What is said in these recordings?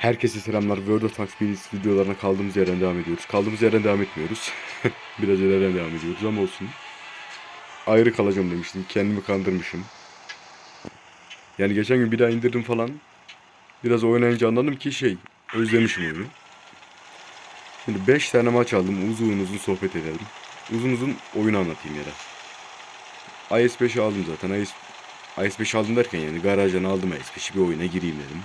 Herkese selamlar. World of Tanks Beats videolarına kaldığımız yerden devam ediyoruz. Kaldığımız yerden devam etmiyoruz. Biraz ileriden devam ediyoruz ama olsun. Ayrı kalacağım demiştim. Kendimi kandırmışım. Yani geçen gün bir daha indirdim falan. Biraz oynayınca anladım ki şey, özlemişim oyunu. Şimdi 5 tane maç aldım. Uzun uzun sohbet edelim. Uzun uzun oyunu anlatayım ya da. IS-5'i aldım zaten. IS, IS-5 aldım derken yani garajdan aldım IS-5'i bir oyuna gireyim dedim.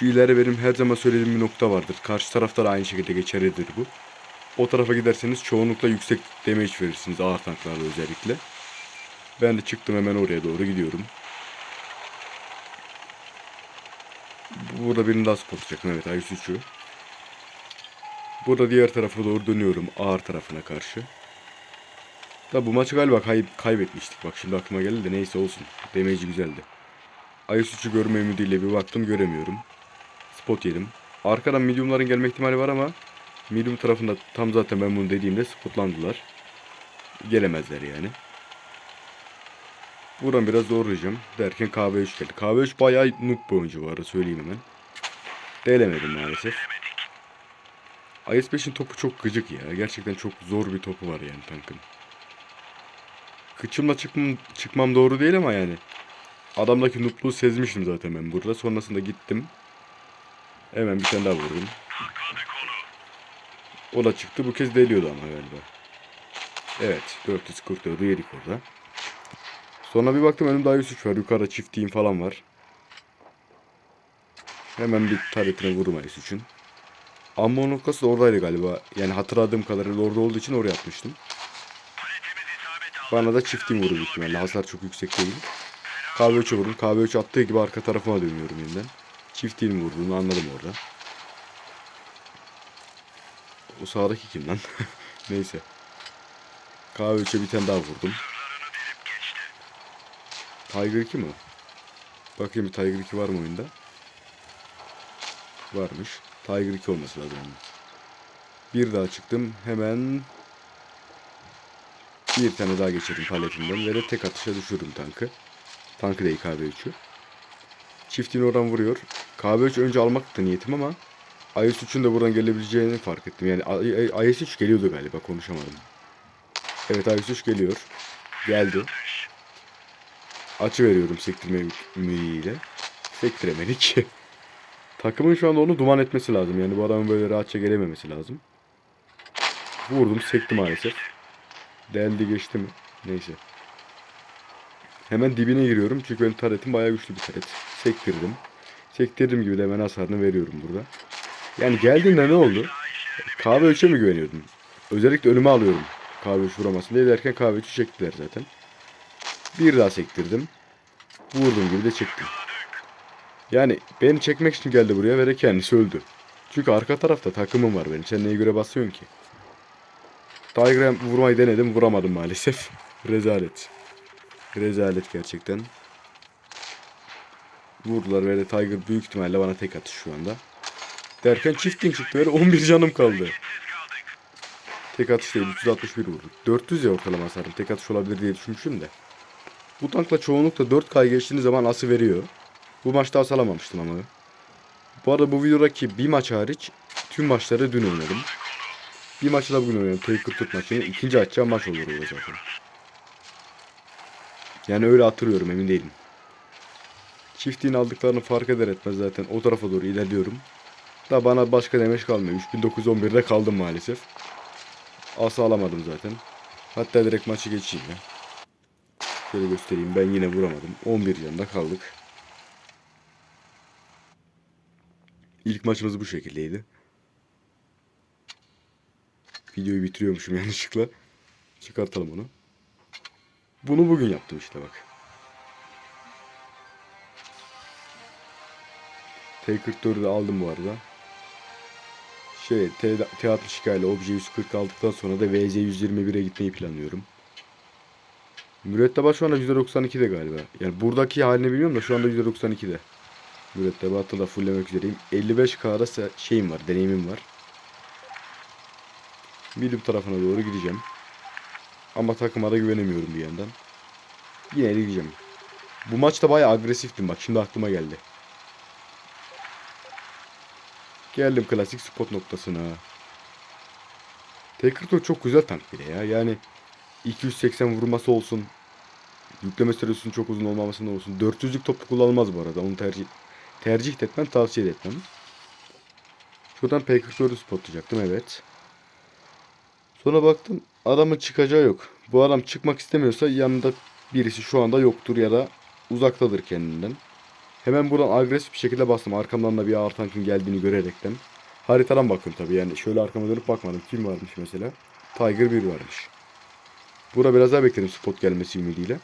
Şu ileri benim her zaman söylediğim bir nokta vardır. Karşı tarafta da aynı şekilde geçerlidir bu. O tarafa giderseniz çoğunlukla yüksek damage verirsiniz ağır tanklarda özellikle. Ben de çıktım hemen oraya doğru gidiyorum. Burada birini daha spotlayacaktım evet 3'ü. Burada diğer tarafa doğru dönüyorum ağır tarafına karşı. Da bu maçı galiba kay- kaybetmiştik. Bak şimdi aklıma geldi de neyse olsun. Damage'i güzeldi. 3'ü görme ümidiyle bir baktım göremiyorum. Spot yedim. Arkadan mediumların gelme ihtimali var ama medium tarafında tam zaten ben bunu dediğimde spotlandılar. Gelemezler yani. Buradan biraz zorlayacağım. Derken KB3 geldi. KB3 bayağı noob bir oyuncu arada söyleyeyim hemen. Değilemedim maalesef. IS-5'in topu çok gıcık ya. Gerçekten çok zor bir topu var yani tankın. Kıçımla çıkmam, çıkmam doğru değil ama yani. Adamdaki noobluğu sezmiştim zaten ben burada. Sonrasında gittim. Hemen bir tane daha vurdum. O da çıktı. Bu kez deliyordu ama galiba. Evet. 444'ü yedik orada. Sonra bir baktım önümde Ayus var. Yukarıda çiftliğim falan var. Hemen bir taretine vurdum Ayus 3'ün. Amma noktası da oradaydı galiba. Yani hatırladığım kadarıyla orada olduğu için oraya atmıştım. Bana da çiftliğim vurdu büyük ihtimalle. Hasar çok yüksek değil. KV3'e vurdum. KV3 attığı gibi arka tarafıma dönüyorum yeniden. Çiftliğini vurduğunu anladım orada. O sağdaki kim lan? Neyse. KV3'e bir tane daha vurdum. Tiger 2 mi? Bakayım bir Tiger 2 var mı oyunda? Varmış. Tiger 2 olması lazım. Bir daha çıktım. Hemen bir tane daha geçirdim paletimden ve de tek atışa düşürdüm tankı. Tankı değil KB3'ü. Çiftliğini oradan vuruyor. KB3 önce almaktı niyetim ama IS-3'ün de buradan gelebileceğini fark ettim. Yani IS-3 geliyordu galiba konuşamadım. Evet IS-3 geliyor. Geldi. Açı veriyorum sektirme ümidiyle. Sektiremedik. Takımın şu anda onu duman etmesi lazım. Yani bu adamın böyle rahatça gelememesi lazım. Vurdum sekti maalesef. Deldi geçti mi? Neyse. Hemen dibine giriyorum. Çünkü benim taretim bayağı güçlü bir taret. Sektirdim. Sektirdiğim gibi de hemen hasarını veriyorum burada. Yani geldiğinde ne oldu? Kahve 3'e mi güveniyordum? Özellikle önüme alıyorum. Kahve 3 vuramasın diye derken kahve 3'ü çektiler zaten. Bir daha sektirdim. Vurdum gibi de çektim. Yani beni çekmek için geldi buraya ve de kendisi öldü. Çünkü arka tarafta takımım var benim. Sen neye göre basıyorsun ki? Tiger'e vurmayı denedim. Vuramadım maalesef. Rezalet. Rezalet gerçekten. Vurdular ve Tiger büyük ihtimalle bana tek atış şu anda. Derken çifting çıktı böyle 11 canım kaldı. Tek atış değil 361 vurduk. 400 ya ortalama hasarım. Tek atış olabilir diye düşünmüşüm de. Bu tankla çoğunlukla 4K geçtiğiniz zaman ası veriyor. Bu maçta as alamamıştım ama. Bu arada bu videodaki bir maç hariç tüm maçları dün oynadım. Bir maçı da bugün oynadım. Taker Tut maçını. ikinci açacağım maç olur o zaten. Yani öyle hatırlıyorum emin değilim. Çiftliğin aldıklarını fark eder etmez zaten o tarafa doğru ilerliyorum. Da bana başka demeç kalmıyor. 3911'de kaldım maalesef. Asa alamadım zaten. Hatta direkt maçı geçeyim ya. Şöyle göstereyim. Ben yine vuramadım. 11 yanında kaldık. İlk maçımız bu şekildeydi. Videoyu bitiriyormuşum yanlışlıkla. Çıkartalım onu. Bunu bugün yaptım işte bak. T44'ü de aldım bu arada. Şey, T, T62 ile Obje 140 aldıktan sonra da VZ 121'e gitmeyi planlıyorum. Müretteba şu anda %92'de galiba. Yani buradaki halini bilmiyorum da şu anda %92'de. Mürettebatı da fulllemek üzereyim. 55K'da se- şeyim var, deneyimim var. Medium tarafına doğru gideceğim. Ama takıma da güvenemiyorum bir yandan. Yine de gideceğim. Bu maçta bayağı agresiftim bak şimdi aklıma geldi. Geldim klasik spot noktasına. Tekrito çok güzel tank bile ya. Yani 280 vurması olsun. Yükleme süresinin çok uzun olmamasından olsun. 400'lük toplu kullanılmaz bu arada. Onu tercih tercih etmem, tavsiye etmem. Şuradan P44'ü spotlayacaktım evet. Sonra baktım adamın çıkacağı yok. Bu adam çıkmak istemiyorsa yanında birisi şu anda yoktur ya da uzaktadır kendinden. Hemen buradan agresif bir şekilde bastım. Arkamdan da bir ağır tankın geldiğini görerekten. Haritadan bakıyorum tabii yani. Şöyle arkama dönüp bakmadım. Kim varmış mesela? Tiger 1 varmış. Burada biraz daha bekledim spot gelmesi ümidiyle.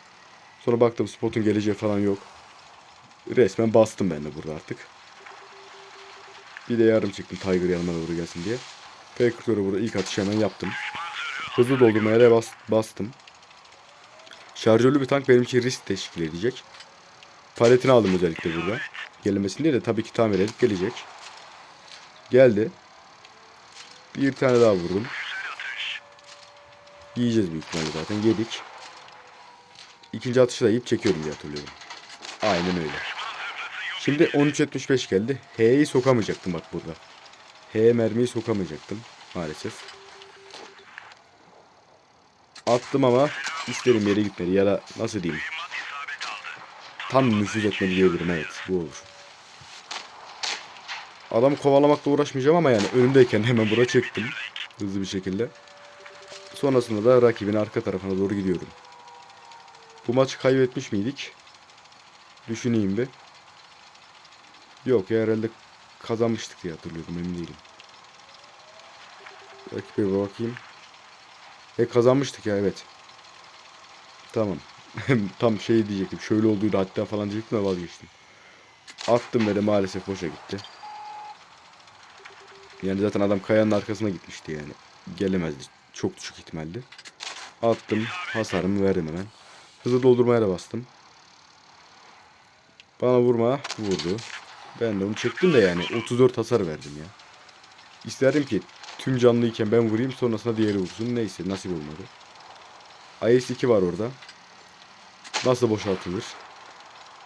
Sonra baktım spotun geleceği falan yok. Resmen bastım ben de burada artık. Bir de yarım çıktım Tiger yanıma doğru gelsin diye. P44'ü burada ilk atışı hemen yaptım. Hızlı doldurmaya bas, bastım. Şarjörlü bir tank benim için risk teşkil edecek. Paletini aldım özellikle burada. Gelmesini değil de tabii ki tamir edip gelecek. Geldi. Bir tane daha vurdum. Yiyeceğiz büyük ihtimalle zaten. Yedik. İkinci atışı da yiyip çekiyorum diye hatırlıyorum. Aynen öyle. Şimdi 13.75 geldi. H'yi sokamayacaktım bak burada. H mermiyi sokamayacaktım maalesef. Attım ama istediğim yere gitmedi ya da nasıl diyeyim. Tam nüfuz etmedi diyebilirim evet bu olur. Adamı kovalamakla uğraşmayacağım ama yani önümdeyken hemen buraya çektim. Hızlı bir şekilde. Sonrasında da rakibin arka tarafına doğru gidiyorum. Bu maçı kaybetmiş miydik? Düşüneyim bir. Yok ya herhalde kazanmıştık diye hatırlıyorum emin değilim. Rakibe bakayım. E kazanmıştık ya evet. Tamam. Tam şey diyecektim. Şöyle olduydu hatta falan diyecektim de vazgeçtim. Attım ve de maalesef boşa gitti. Yani zaten adam kayanın arkasına gitmişti yani. Gelemezdi. Çok düşük ihtimaldi. Attım. Hasarımı verdim hemen. Hızlı doldurmaya da bastım. Bana vurma. Vurdu. Ben de onu çektim de yani 34 hasar verdim ya. İsterdim ki tüm canlıyken ben vurayım sonrasında diğeri vursun. Neyse nasip olmadı. IS-2 var orada. Nasıl boşaltılır?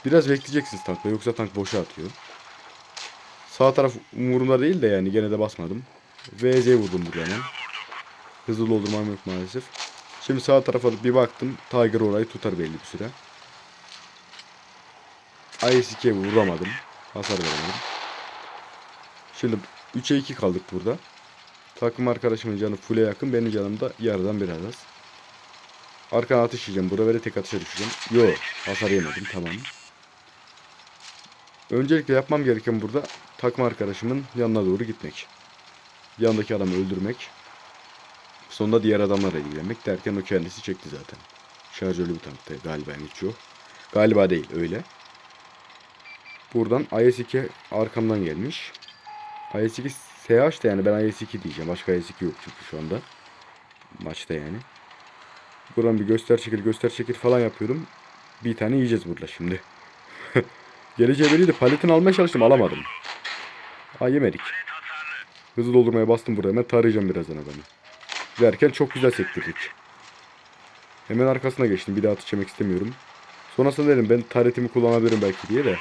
Biraz bekleyeceksiniz tankla yoksa tank boşa atıyor. Sağ taraf umurumda değil de yani gene de basmadım. VZ vurdum burada hemen. Hızlı doldurmam yok maalesef. Şimdi sağ tarafa bir baktım. Tiger orayı tutar belli bir süre. IS-2'ye vuramadım. Hasar veremedim. Şimdi 3'e 2 kaldık burada. Takım arkadaşımın canı full'e yakın. Benim canım da yarıdan biraz az. Arkana atış yiyeceğim. Böyle tek atışa düşeceğim. Yo hasar yemedim. Tamam. Öncelikle yapmam gereken burada takım arkadaşımın yanına doğru gitmek. Yanındaki adamı öldürmek. Sonunda diğer adamlarla ilgilenmek derken o kendisi çekti zaten. Şarjörlü bir tankta galiba geçiyor. Galiba değil öyle. Buradan IS-2 arkamdan gelmiş. IS-2 SH da yani ben IS-2 diyeceğim. Başka IS-2 yok çünkü şu anda. Maçta yani. Buradan bir göster çekil göster çekil falan yapıyordum. Bir tane yiyeceğiz burada şimdi. Geleceği belliydi. Paletini almaya çalıştım alamadım. Ha yemedik. Hızlı doldurmaya bastım burada hemen tarayacağım birazdan adamı. Derken çok güzel sektirdik. Hemen arkasına geçtim. Bir daha atış istemiyorum. Sonrasında dedim ben taretimi kullanabilirim belki diye de.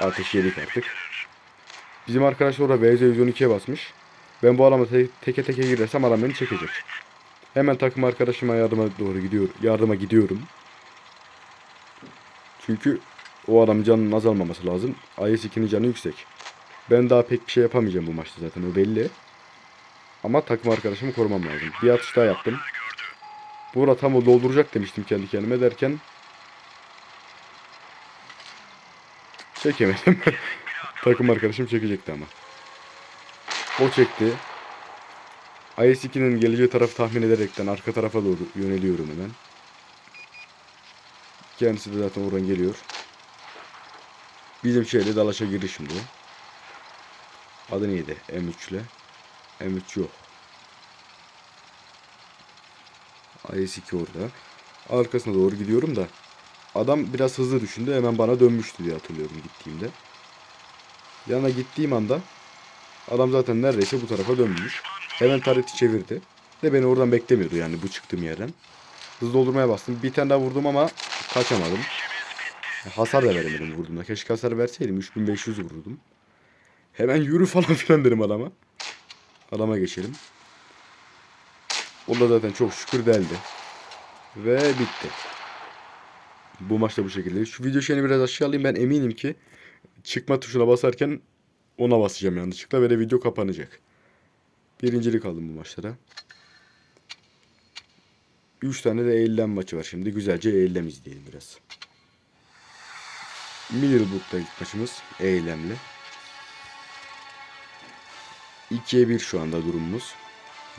Ateş yedik artık. Bizim arkadaş orada VZ112'ye basmış. Ben bu adama te- teke teke girersem adam beni çekecek. Hemen takım arkadaşıma yardıma doğru gidiyor, yardıma gidiyorum. Çünkü o adam canının azalmaması lazım. IS-2'nin canı yüksek. Ben daha pek bir şey yapamayacağım bu maçta zaten o belli. Ama takım arkadaşımı korumam lazım. Bir atış daha yaptım. Burada tam o dolduracak demiştim kendi kendime derken çekemedim. takım arkadaşım çekecekti ama. O çekti. IS-2'nin geleceği tarafı tahmin ederekten arka tarafa doğru yöneliyorum hemen. Kendisi de zaten oradan geliyor. Bizim şeyle dalaşa girdi şimdi. Adı neydi? M3 ile. M3 yok. IS-2 orada. Arkasına doğru gidiyorum da. Adam biraz hızlı düşündü. Hemen bana dönmüştü diye hatırlıyorum gittiğimde. Yana gittiğim anda adam zaten neredeyse bu tarafa dönmüş. Hemen tareti çevirdi. De beni oradan beklemiyordu yani bu çıktığım yerden. Hızlı doldurmaya bastım. Bir tane daha vurdum ama kaçamadım. Hasar da veremedim vurduğumda. Keşke hasar verseydim. 3500 vurdum. Hemen yürü falan filan derim adama. Adama geçelim. O da zaten çok şükür deldi. Ve bitti. Bu maçta bu şekilde. Şu video şeyini biraz aşağı alayım. Ben eminim ki çıkma tuşuna basarken ona basacağım yanlışlıkla ve de video kapanacak. Birincilik aldım bu maçlara. 3 tane de eğilen maçı var şimdi. Güzelce eğilem izleyelim biraz. Middlebrook'ta ilk maçımız eğilemli. 2'ye 1 şu anda durumumuz.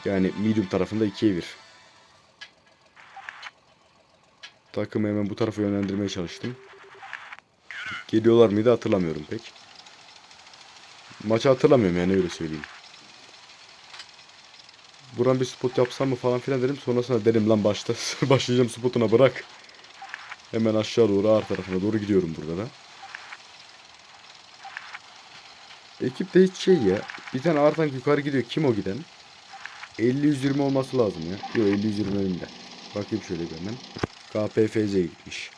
Yani medium tarafında 2'ye 1. Takımı hemen bu tarafa yönlendirmeye çalıştım. Geliyorlar mıydı hatırlamıyorum pek. Maçı hatırlamıyorum yani öyle söyleyeyim. Buran bir spot yapsam mı falan filan dedim. Sonrasında dedim lan başta başlayacağım spotuna bırak. Hemen aşağı doğru ağır tarafına doğru gidiyorum burada da. Ekipte hiç şey ya. Bir tane ağır tank yukarı gidiyor. Kim o giden? 50-120 olması lazım ya. Yok 50-120 önünde. Bakayım şöyle bir hemen. KPFZ'ye gitmiş.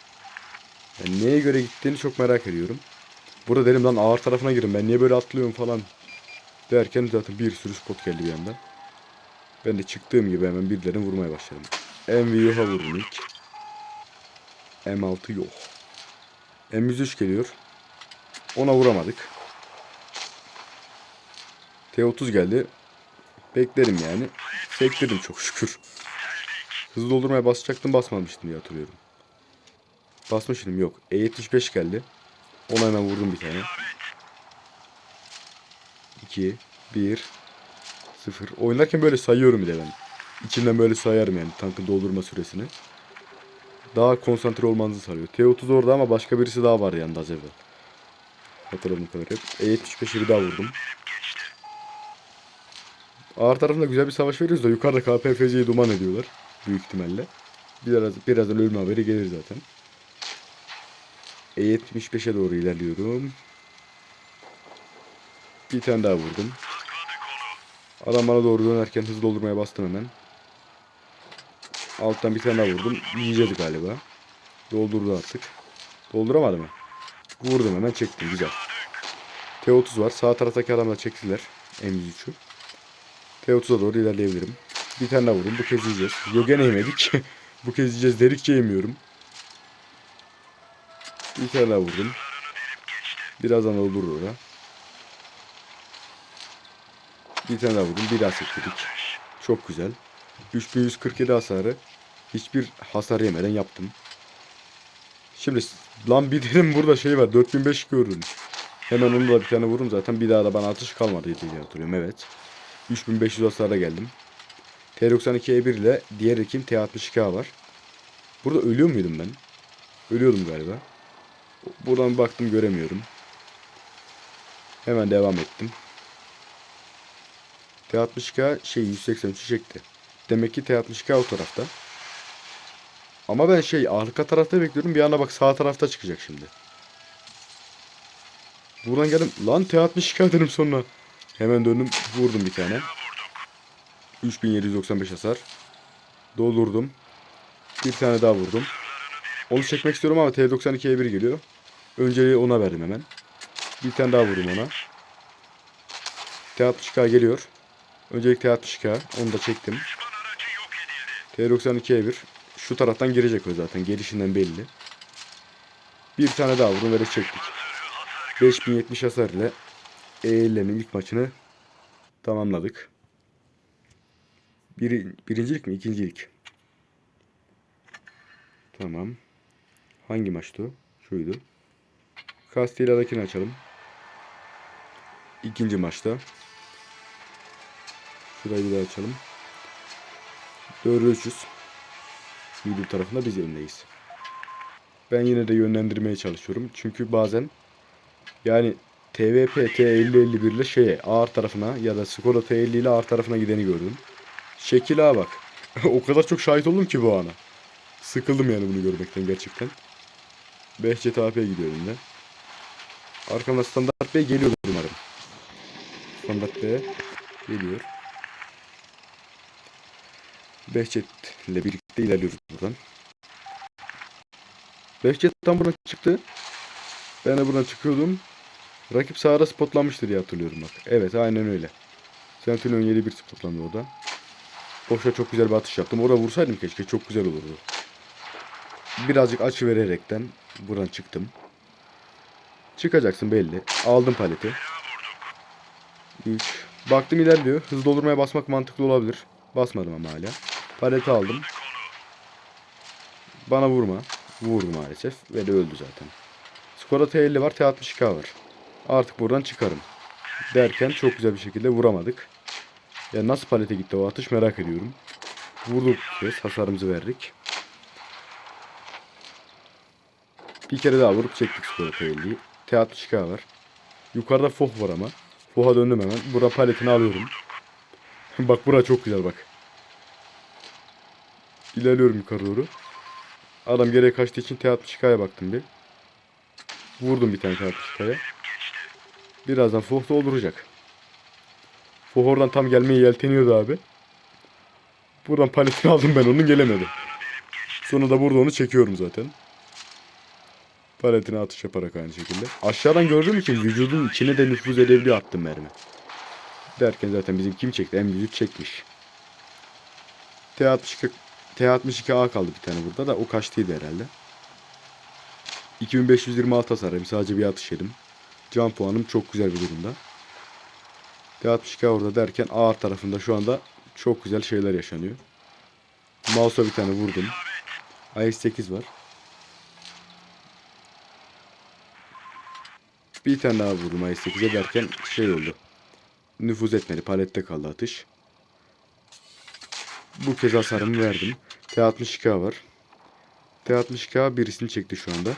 Yani neye göre gittiğini çok merak ediyorum. Burada dedim lan ağır tarafına girin. Ben niye böyle atlıyorum falan. Derken zaten bir sürü spot geldi bir anda. Ben de çıktığım gibi hemen birilerini vurmaya başladım. MV vurdum ilk. M6 yok. M103 geliyor. Ona vuramadık. T30 geldi. Beklerim yani. Sektirdim çok şükür. Hızlı doldurmaya basacaktım basmamıştım diye hatırlıyorum. Basmıştım yok. E75 geldi. Ona hemen vurdum bir tane. 2 1 0 Oynarken böyle sayıyorum bir de ben. İçimden böyle sayarım yani tankın doldurma süresini. Daha konsantre olmanızı sağlıyor. T30 orada ama başka birisi daha var yanında az evvel. Hatırladığım kadarıyla. E75'i bir daha vurdum. Ağır tarafında güzel bir savaş veriyoruz da yukarıda KPFC'yi duman ediyorlar. Büyük ihtimalle. Biraz, birazdan ölüm haberi gelir zaten. E75'e doğru ilerliyorum. Bir tane daha vurdum. Adam bana doğru dönerken hızlı doldurmaya bastım hemen. Alttan bir tane daha vurdum. Yiyeceğiz galiba. Doldurdu artık. Dolduramadı mı? Vurdum hemen çektim. Güzel. T30 var. Sağ taraftaki adamlar çektiler. M103'ü. T30'a doğru ilerleyebilirim. Bir tane daha vurdum. Bu kez yiyeceğiz. Yok gene yemedik. Bu kez yiyeceğiz dedikçe yemiyorum. Bir tane vurdum. Birazdan olur orada. Bir tane vurdum. Bir daha sektirdik. Çok güzel. 3147 hasarı. Hiçbir hasar yemeden yaptım. Şimdi lan bir dedim burada şey var. 4005 gördüm. Hemen onu da bir tane vurdum zaten. Bir daha da bana atış kalmadı diye hatırlıyorum. Evet. 3500 hasara geldim. T92E1 ile diğer ekim T62A var. Burada ölüyor muydum ben? Ölüyordum galiba. Buradan baktım göremiyorum. Hemen devam ettim. T62A şey 183'ü çekti. Demek ki T62A o tarafta. Ama ben şey arka tarafta bekliyorum. Bir anda bak sağ tarafta çıkacak şimdi. Buradan geldim. Lan T62A dedim sonra. Hemen döndüm vurdum bir tane. 3795 hasar. Doldurdum. Bir tane daha vurdum. Onu çekmek istiyorum ama T92'ye 1 geliyor. Önceliği ona verdim hemen. Bir tane daha vurdum ona. T60K geliyor. Öncelik T60K. Onu da çektim. T92'ye 1. Şu taraftan girecek o zaten. Gelişinden belli. Bir tane daha vurdum ve çektik. 5070 hasar ile Eğilemin ilk maçını tamamladık. Bir, birincilik mi? İkincilik. Tamam. Hangi maçtı? Şuydu. Castilla'dakini açalım. İkinci maçta. Şurayı bir daha açalım. 4'e 300. Medium tarafında biz öndeyiz. Ben yine de yönlendirmeye çalışıyorum. Çünkü bazen yani TVP T5051 ile şeye ağır tarafına ya da Skoda T50 ile ağır tarafına gideni gördüm. Şekil bak. o kadar çok şahit oldum ki bu ana. Sıkıldım yani bunu görmekten gerçekten. Behçet AP'ye gidiyorum ben. Arkamda Standart Bey geliyor umarım. Standart Bey geliyor. Behçet ile birlikte ilerliyoruz buradan. Behçet tam buradan çıktı. Ben de buradan çıkıyordum. Rakip sahada spotlanmıştır diye hatırlıyorum bak. Evet aynen öyle. Sentinel'in 7-1 spotlandı orada. Boşa çok güzel bir atış yaptım. Orada vursaydım keşke çok güzel olurdu. Birazcık açı vererekten buradan çıktım. Çıkacaksın belli. Aldım paleti. 3. Baktım ilerliyor. Hızlı doldurmaya basmak mantıklı olabilir. Basmadım ama hala. Paleti aldım. Bana vurma. Vurdu maalesef. Ve de öldü zaten. Skora T50 var. T62K var. Artık buradan çıkarım. Derken çok güzel bir şekilde vuramadık. Ya nasıl palete gitti o atış merak ediyorum. Vurduk bir kez. Hasarımızı verdik. Bir kere daha vurup çektik skora T50'yi. T62K var. Yukarıda Foh var ama. Foh'a döndüm hemen. Bura paletini alıyorum. bak bura çok güzel bak. İlerliyorum yukarı doğru. Adam geriye kaçtığı için T62K'ya baktım bir. Vurdum bir tane T62K'ya. Birazdan Foh dolduracak. Foh oradan tam gelmeye yelteniyordu abi. Buradan paletini aldım ben onun gelemedi. Sonra da burada onu çekiyorum zaten. Paletine atış yaparak aynı şekilde. Aşağıdan gördüğüm için vücudun içine de nüfuz edebiliyor attım mermi. Derken zaten bizim kim çekti? En büyük çekmiş. T62 T62A kaldı bir tane burada da o kaçtıydı herhalde. 2526 hasar sadece bir atış yedim. Can puanım çok güzel bir durumda. T62A orada derken A tarafında şu anda çok güzel şeyler yaşanıyor. Mouse'a bir tane vurdum. IS-8 var. Bir tane daha vurdum IS-8'e derken şey oldu. Nüfuz etmedi. Palette kaldı atış. Bu kez hasarımı verdim. T62K var. T62K birisini çekti şu anda.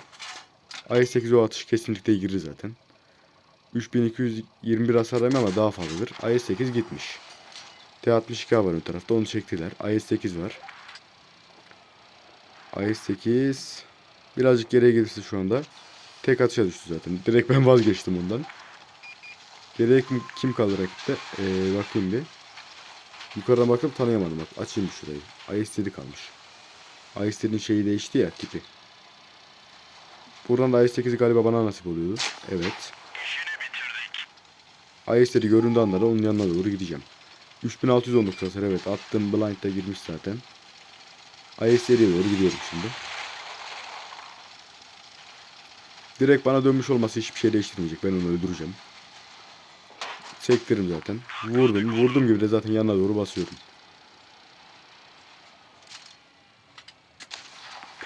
IS-8 o atış kesinlikle girdi zaten. 3221 hasar verme ama daha fazladır. IS-8 gitmiş. T62K var ön tarafta onu çektiler. IS-8 var. IS-8 birazcık geriye gelirse şu anda tek atışa düştü zaten. Direkt ben vazgeçtim ondan. Geriye kim, kim kaldı rakipte? Ee, bakayım bir. Yukarıdan bakıp tanıyamadım bak. Açayım şurayı. IS-7 kalmış. IS-7'nin şeyi değişti ya tipi. Buradan da IS-8 galiba bana nasip oluyordu. Evet. IS-7 göründüğü anda da onun yanına doğru gideceğim. 3619 hasar evet attım blind'da girmiş zaten. IS-7'ye doğru gidiyorum şimdi. Direkt bana dönmüş olması hiçbir şey değiştirmeyecek. Ben onu öldüreceğim. Sektirim zaten. Vurdum. Vurdum gibi de zaten yanına doğru basıyorum.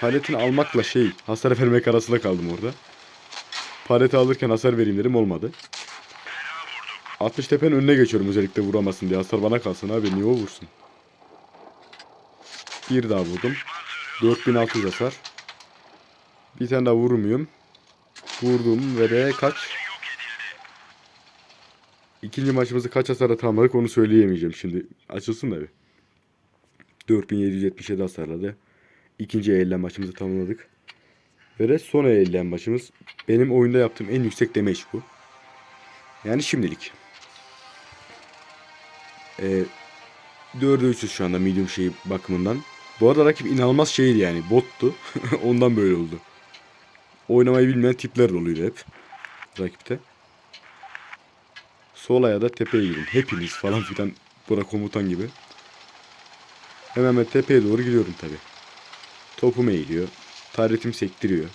Paletini almakla şey hasar vermek arasında kaldım orada. Paleti alırken hasar vereyim dedim olmadı. 60 tepenin önüne geçiyorum özellikle vuramasın diye. Hasar bana kalsın abi niye o vursun. Bir daha vurdum. 4600 hasar. Bir tane daha vurmuyorum. Vurdum ve de kaç? İkinci maçımızı kaç hasarla tamamladık onu söyleyemeyeceğim şimdi. Açılsın da bir. 4777 hasarladı. İkinci eğilen maçımızı tamamladık. Ve de son eğilen maçımız. Benim oyunda yaptığım en yüksek damage bu. Yani şimdilik. Ee, 4'e 300 şu anda medium şeyi bakımından. Bu arada rakip inanılmaz şeydi yani. Bottu. Ondan böyle oldu. Oynamayı bilmeyen tipler oluyor hep. Rakipte. Sol ayağa tepeye girin. Hepiniz falan filan. Bura komutan gibi. Hemen ben tepeye doğru gidiyorum tabi. Topum eğiliyor. Taretim sektiriyor.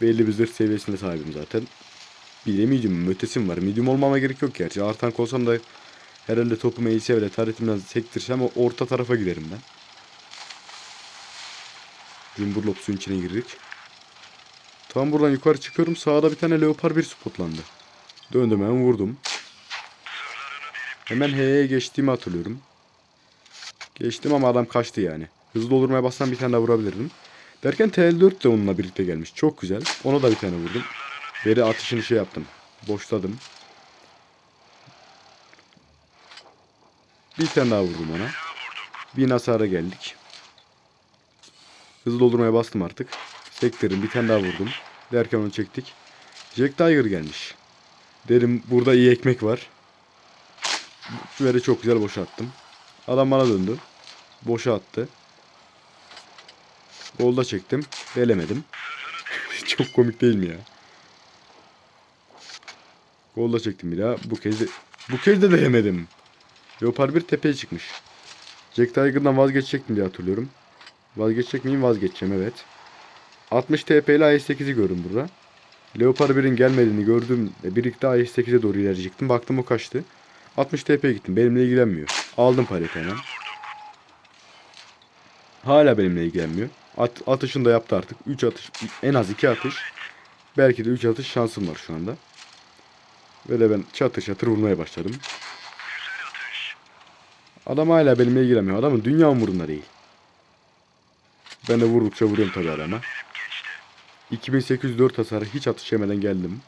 Belli bir zırh seviyesinde sahibim zaten. Bir de medium ötesim var. Medium olmama gerek yok gerçi. Artank olsam da herhalde topum eğilse bile taretimden sektirsem o orta tarafa giderim ben. Cumburlop suyun içine girdik. Tam buradan yukarı çıkıyorum. Sağda bir tane leopar bir spotlandı. Döndüm hemen vurdum. Hemen H'ye geçtiğimi hatırlıyorum. Geçtim ama adam kaçtı yani. Hızlı doldurmaya bassam bir tane daha vurabilirdim. Derken TL4 de onunla birlikte gelmiş. Çok güzel. Ona da bir tane vurdum. Veri atışını şey yaptım. Boşladım. Bir tane daha vurdum ona. Bin hasara geldik. Hızlı doldurmaya bastım artık. Sektirdim. Bir tane daha vurdum. Derken onu çektik. Jack Tiger gelmiş. Derim burada iyi ekmek var. Veri çok güzel boşa attım. Adam bana döndü. Boşa attı. Golda çektim. Delemedim. çok komik değil mi ya? Gol da çektim bir daha. Bu kez de, bu kez de değemedim. Leopard bir tepeye çıkmış. Jack Tiger'dan vazgeçecektim diye hatırlıyorum. Vazgeçecek miyim? Vazgeçeceğim evet. 60 TP ile IS-8'i gördüm burada. Leopard 1'in gelmediğini gördüm. Birlikte IS-8'e doğru ilerleyecektim. Baktım o kaçtı. 60 TP'ye gittim. Benimle ilgilenmiyor. Aldım paleti hemen. Hala benimle ilgilenmiyor. At, atışını da yaptı artık. 3 atış. En az 2 atış. Belki de 3 atış şansım var şu anda. Böyle ben çatır çatır vurmaya başladım. Adam hala benimle ilgilenmiyor. Adamın dünya umurunda değil. Ben de vurdukça vuruyorum tabii adama. 2804 hasarı hiç atış yemeden geldim.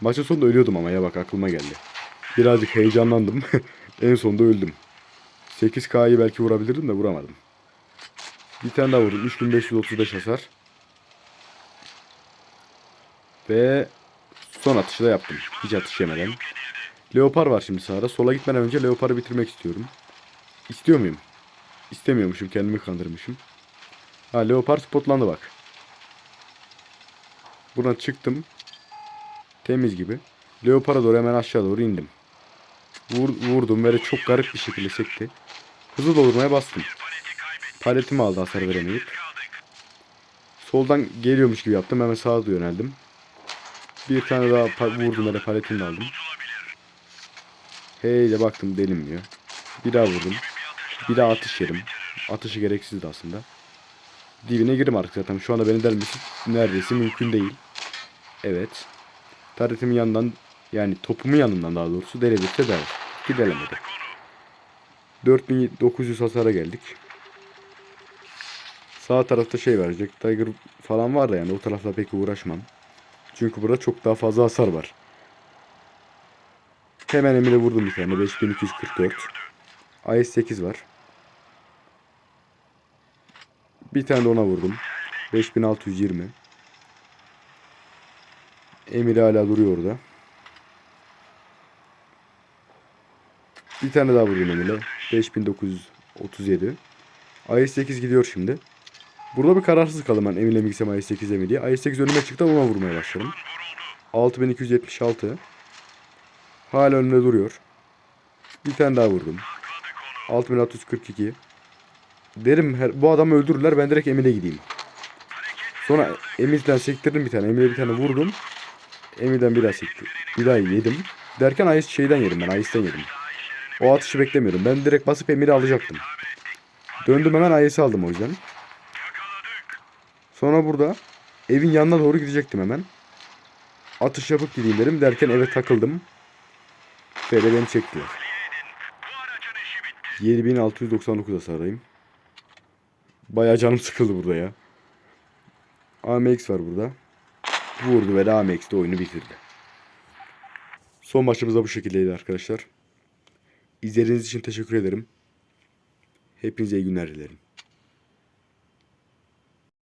Maçın sonunda ölüyordum ama ya bak aklıma geldi. Birazcık heyecanlandım. en sonunda öldüm. 8K'yı belki vurabilirdim de vuramadım. Bir tane daha vurdum. 3535 hasar. Ve son atışı da yaptım. Hiç atış yemeden. Leopar var şimdi sahada. Sola gitmeden önce Leopar'ı bitirmek istiyorum. İstiyor muyum? İstemiyormuşum. Kendimi kandırmışım. Ha Leopar spotlandı bak. Buradan çıktım. Temiz gibi. Leopar'a doğru hemen aşağı doğru indim. Vur, vurdum böyle çok garip bir şekilde sekti. Hızlı doldurmaya bastım. Paletimi aldı hasar veremeyip. Soldan geliyormuş gibi yaptım. Hemen sağa doğru yöneldim. Bir tane daha vurdum böyle paletini de aldım. Hey de baktım delinmiyor. Bir daha vurdum. Bir daha atış yedim. Atışı gereksizdi aslında. Dibine girdim artık zaten. Şu anda beni delmesi neredeyse mümkün değil. Evet. Taretimin yanından yani topumun yanından daha doğrusu deledikçe der. Ki delemedi. 4900 hasara geldik. Sağ tarafta şey. Jack Tiger falan var da yani o tarafla pek uğraşmam. Çünkü burada çok daha fazla hasar var. Hemen Emir'e vurdum bir tane. 5244. IS-8 var. Bir tane de ona vurdum. 5620. Emir hala duruyor orada. Bir tane daha vurdum Emir'e. 5937. IS-8 gidiyor şimdi. Burada bir kararsız kaldım ben Emir'le mi gitsem IS-8'e mi diye. IS-8 önüme çıktı ona vurmaya başladım. 6276. Hala önümde duruyor. Bir tane daha vurdum. 6642. Derim her, bu adamı öldürürler ben direkt Emir'e gideyim. Sonra Emir'den sektirdim bir tane. Emir'e bir tane vurdum. Emir'den bir daha sektir. Bir daha yedim. Derken Ayis şeyden yedim ben. Ayis'ten yedim. O atışı beklemiyorum. Ben direkt basıp Emir'i alacaktım. Döndüm hemen Ayis'i aldım o yüzden. Sonra burada evin yanına doğru gidecektim hemen. Atış yapıp gideyim dedim. Derken eve takıldım. Böyle beni çektiler. 7699 hasarayım. Bayağı canım sıkıldı burada ya. AMX var burada. Vurdu ve de oyunu bitirdi. Son maçımız da bu şekildeydi arkadaşlar. İzlediğiniz için teşekkür ederim. Hepinize iyi günler dilerim.